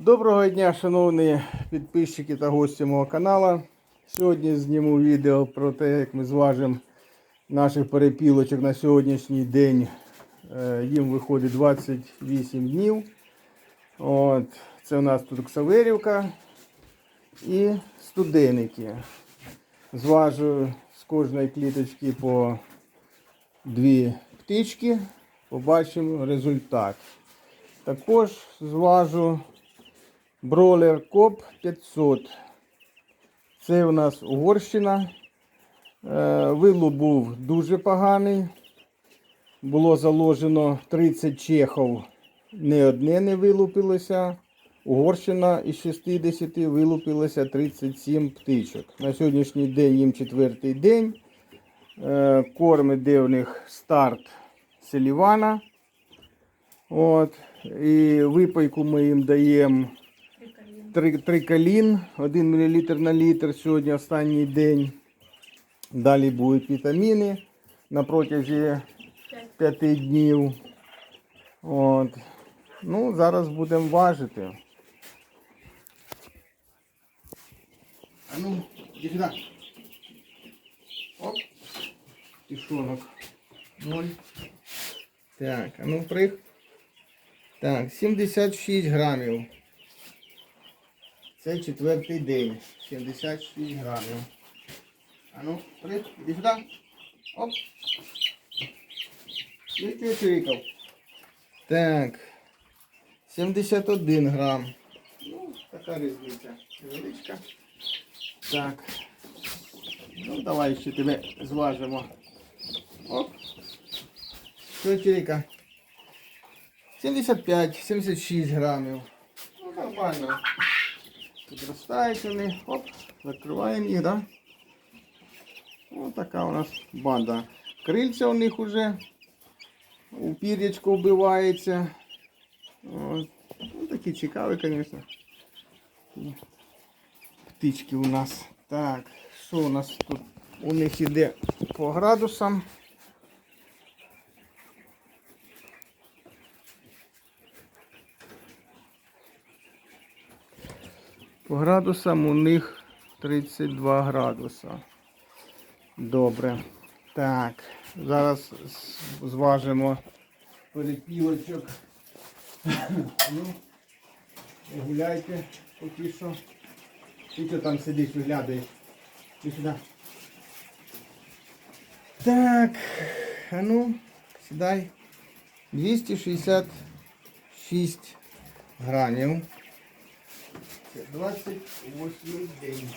Доброго дня, шановні підписчики та гості мого каналу. Сьогодні зніму відео про те, як ми зважимо наших перепілочок на сьогоднішній день. Е, Їм виходить 28 днів. От. Це у нас тут Ксаверівка і студеники. Зважую з кожної кліточки по дві птички. Побачимо результат. Також зважу Бролер Коп 500. Це у нас Угорщина. Е, Вилуп був дуже поганий. Було заложено 30 чехов. Не одне не вилупилося. Угорщина із 60 вилупилося 37 птичок. На сьогоднішній день їм четвертий день. Е, Корм іде у них старт Селівана. От. І випайку ми їм даємо Три- трикалін, 1 мл на літр сьогодні останній день. Далі будуть вітаміни на протязі 5 днів. От. Ну, зараз будемо важити. А ну, іди сюди. Оп. Пішонок. Ноль. Так, а ну прыг. Так, 76 грамів. Це четвертий день. 76 грамів. А ну, прыг, іди сюди. Оп. Чирикав? Так. 71 грам. Ну, така різниця. Невеличка. Так. Ну, давай ще тебе зважимо. Оп. Що чирика? 75, 76 грамів. Ну, нормально. Підростають вони. Оп, закриваємо їх, да? Ось така у нас банда. Крильця у них уже у пір'ячку вбивається. От. Ну, такі цікаві, звісно. Птички у нас. Так, що у нас тут? У них іде по градусам. По градусам у них 32 градуса. Добре. Так, зараз зважимо перепілочок. Ну, гуляйте поки що. Що там сидиш, виглядаєш? Ти сюди. Так, а ну, сідай. 266 грамів. Це 28 день.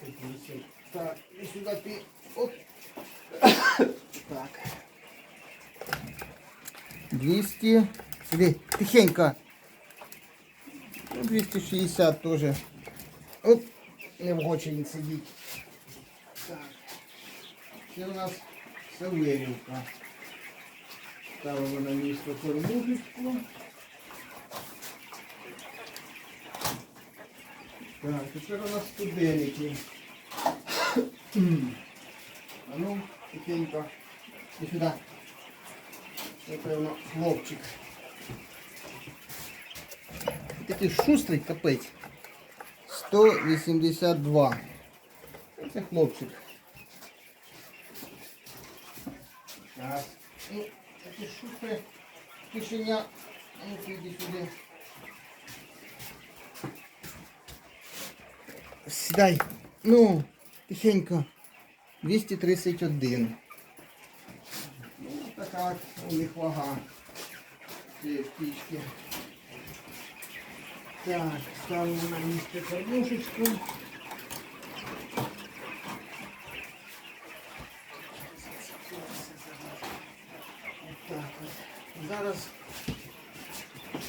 28. Так, і сюди ти. Оп. Так. 200. Сюди, тихенько. Ну, 260 теж. Оп. Не вгоче він сидіть. Так. Це у нас Саверівка. Ставимо на місто кормушечку. Так, тепер у нас студеники. А ну, тихенько. І сюди. Це, певно, хлопчик. Такий шустрий капець. 182. Це хлопчик. Так. Ну, такі шустре кишеня. А Ну, йди сюди. Сідай. Ну, тихенько. 231. Ну, така у них вага. Цієї птички. Так, ставимо на місце кормушечку. Так от. Зараз.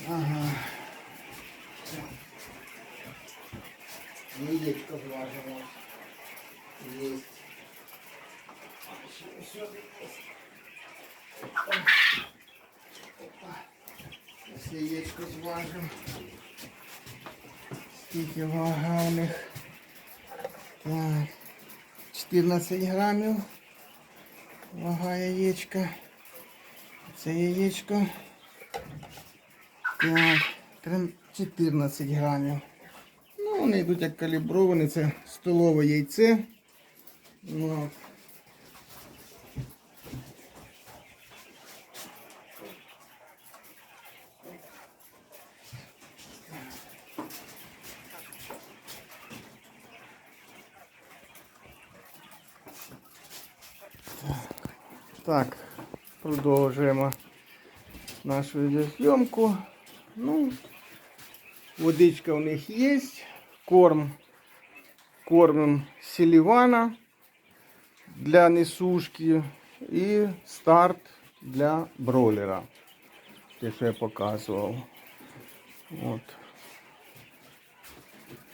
Ага. Яєчко зважимо. Есть. Сюди є. Опа. Опа. Ось яєчко зважимо. Скільки вага у них? Так. 14 грамів. Вага яєчка. Це яєчко. Так. крем 14 грамів. Ну, вони йдуть як калібровані, це столове яйце. Ну, от. Так, продовжуємо нашу відеозйомку. Ну, водичка у них є. Корм. Кормим селівана для несушки і старт для бройлера. Те, що я показував. От.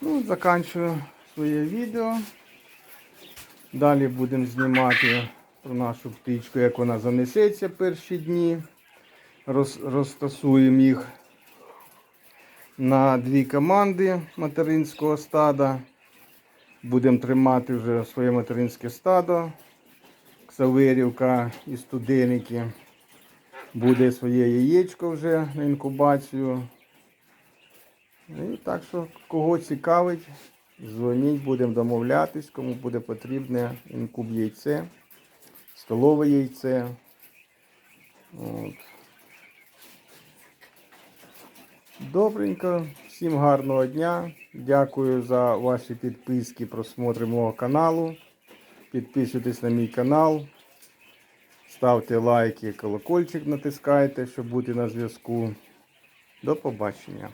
Ну, заканчую своє відео. Далі будемо знімати про нашу птичку, як вона занесеться перші дні. Роз, розтасуємо їх на дві команди материнського стада. Будемо тримати вже своє материнське стадо. Ксаверівка і студеники. Буде своє яєчко вже на інкубацію. І так що, кого цікавить, дзвоніть, будемо домовлятись, кому буде потрібне інкуб яйце, столове яйце. От. Добренько, всім гарного дня. Дякую за ваші підписки, просмотри мого каналу. Підписуйтесь на мій канал. Ставте лайки, колокольчик натискайте, щоб бути на зв'язку. До побачення.